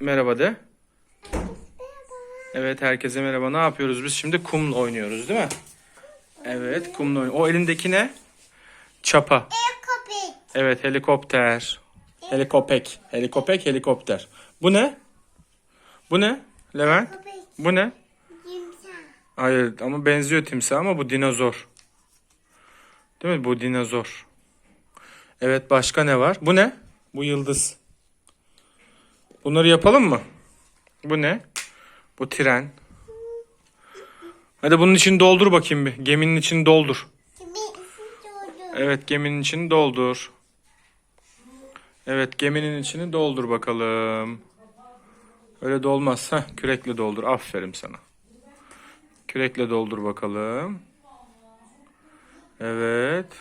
Merhaba de. Evet herkese merhaba. Ne yapıyoruz biz şimdi? Kumla oynuyoruz değil mi? Evet kumla oynuyoruz. O elindeki ne? Çapa. Köpek. Evet helikopter. Helikopek. Helikopek helikopter. Bu ne? Bu ne? Levent? Bu ne? Timsah. Hayır ama benziyor timsah ama bu dinozor. Değil mi? Bu dinozor. Evet başka ne var? Bu ne? Bu yıldız. Bunları yapalım mı? Bu ne? Bu tren. Hadi bunun içini doldur bakayım bir. Geminin içini doldur. Evet geminin içini doldur. Evet geminin içini doldur bakalım. Öyle de olmaz. Heh, kürekle doldur. Aferin sana. Kürekle doldur bakalım. Evet.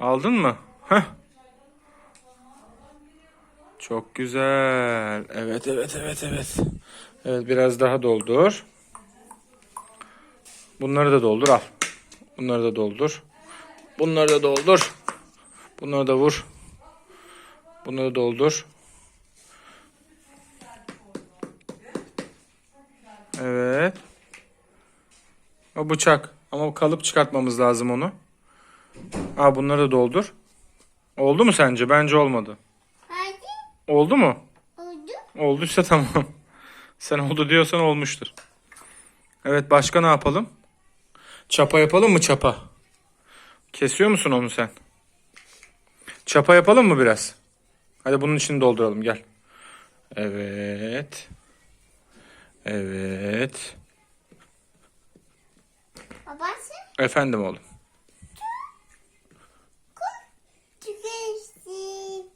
Aldın mı? Heh. Çok güzel. Evet, evet, evet, evet. Evet, biraz daha doldur. Bunları da doldur, al. Bunları da doldur. Bunları da doldur. Bunları da vur. Bunları doldur. Evet. O bıçak. Ama kalıp çıkartmamız lazım onu. Aa bunları da doldur. Oldu mu sence? Bence olmadı. Oldu mu? Oldu. Olduysa tamam. Sen oldu diyorsan olmuştur. Evet başka ne yapalım? Çapa yapalım mı çapa? Kesiyor musun onu sen? Çapa yapalım mı biraz? Hadi bunun içini dolduralım gel. Evet. Evet. Babası. Efendim oğlum. Tükürsün.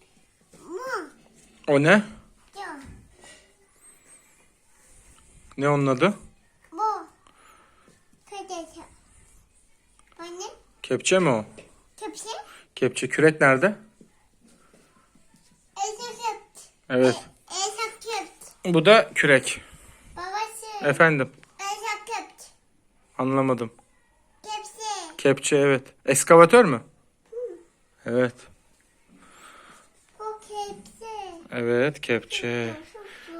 Mu. O ne? Diyor. Ne onun adı? Bu. Kırdık. Anne. Kepçe mi o? Köpse. Kepçe kürek nerede? Evet. Köpt. Bu da kürek. Babası. Efendim. Anlamadım. Köpse. Kepçe evet. Eskavatör mü? Evet. Bu köpse. Evet kepçe.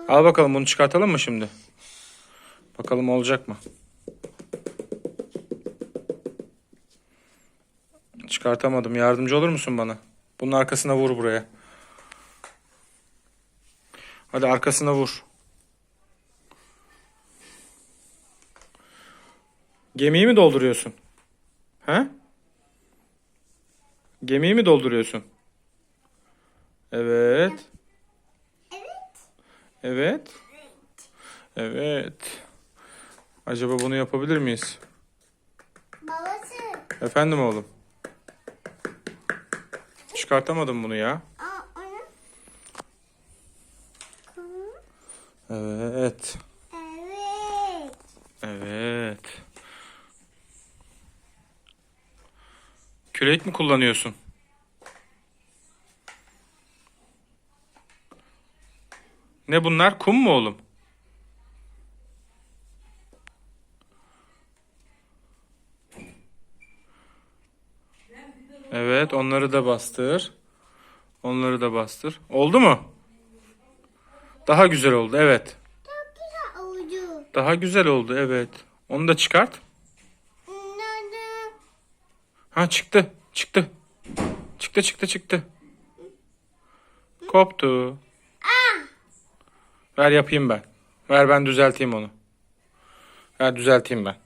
Al bakalım bunu çıkartalım mı şimdi? Bakalım olacak mı? Çıkartamadım. Yardımcı olur musun bana? Bunun arkasına vur buraya. Hadi arkasına vur. Gemiyi mi dolduruyorsun? He? Gemiyi mi dolduruyorsun? Evet. Evet. Evet. Acaba bunu yapabilir miyiz? Babası. Efendim oğlum. Çıkartamadım bunu ya. Aa, onu. Evet. Evet. Evet. Kürek mi kullanıyorsun? Ne bunlar? Kum mu oğlum? Evet, onları da bastır. Onları da bastır. Oldu mu? Daha güzel oldu, evet. Çok güzel oldu. Daha güzel oldu, evet. Onu da çıkart. Ha çıktı. Çıktı. Çıktı çıktı çıktı. Koptu. Ver yapayım ben. Ver ben düzelteyim onu. Ver düzelteyim ben.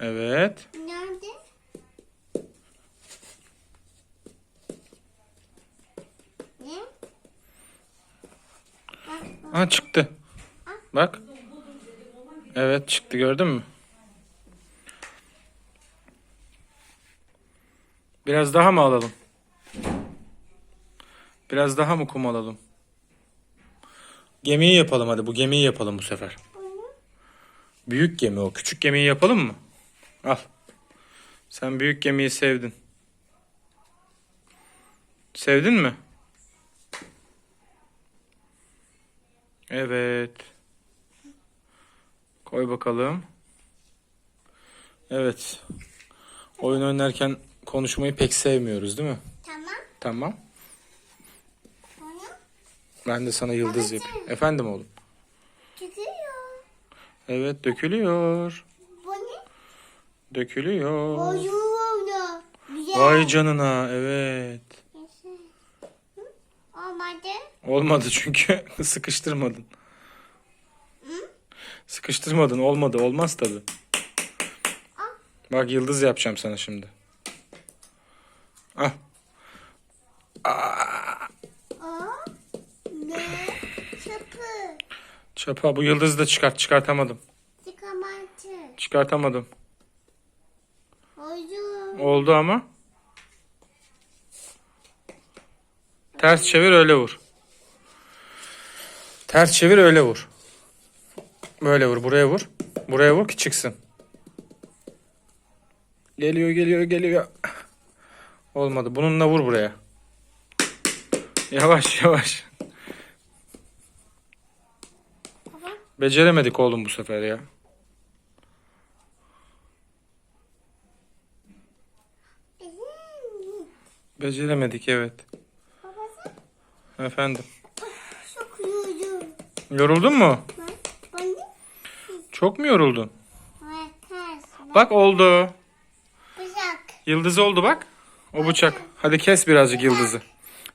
Evet. Nerede? Ne? Ha çıktı. Bak. Evet çıktı gördün mü? Biraz daha mı alalım? Biraz daha mı kum alalım? Gemiyi yapalım hadi. Bu gemiyi yapalım bu sefer. Büyük gemi o. Küçük gemiyi yapalım mı? Al. Sen büyük gemiyi sevdin. Sevdin mi? Evet. Koy bakalım. Evet. Oyun oynarken konuşmayı pek sevmiyoruz değil mi? Tamam. Tamam. Ben de sana yıldız yapayım. Efendim oğlum. Çıkıyor. Evet dökülüyor. Bu ne? Dökülüyor. Oldu. Güzel. Vay canına evet. Hı? Olmadı. Olmadı çünkü sıkıştırmadın. Sıkıştırmadın olmadı olmaz tabi. Bak yıldız yapacağım sana şimdi. Ah. O ne? Çapı. Çapa bu yıldızı da çıkart çıkartamadım. Çıkamantı. Çıkartamadım. Oldu. Oldu ama. Ters çevir öyle vur. Ters çevir öyle vur. Böyle vur buraya vur. Buraya vur ki çıksın. Geliyor geliyor geliyor. Olmadı. Bununla vur buraya. Yavaş yavaş. Baba. Beceremedik oğlum bu sefer ya. Beceremedik evet. Babası Efendim. çok yorucu. Yoruldun mu? Bana. Çok mu yoruldun? Bak. Bak. Bak oldu. Bıçak. Yıldız oldu bak. O bıçak. Hadi kes birazcık yıldızı.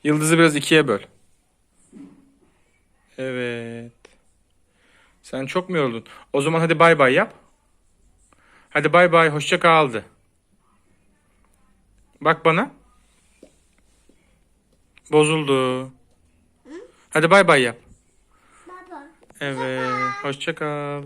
Yıldızı biraz ikiye böl. Evet. Sen çok mu yoruldun? O zaman hadi bay bay yap. Hadi bay bay hoşça kaldı. Bak bana. Bozuldu. Hadi bay bay yap. Baba. Evet. Hoşça kal.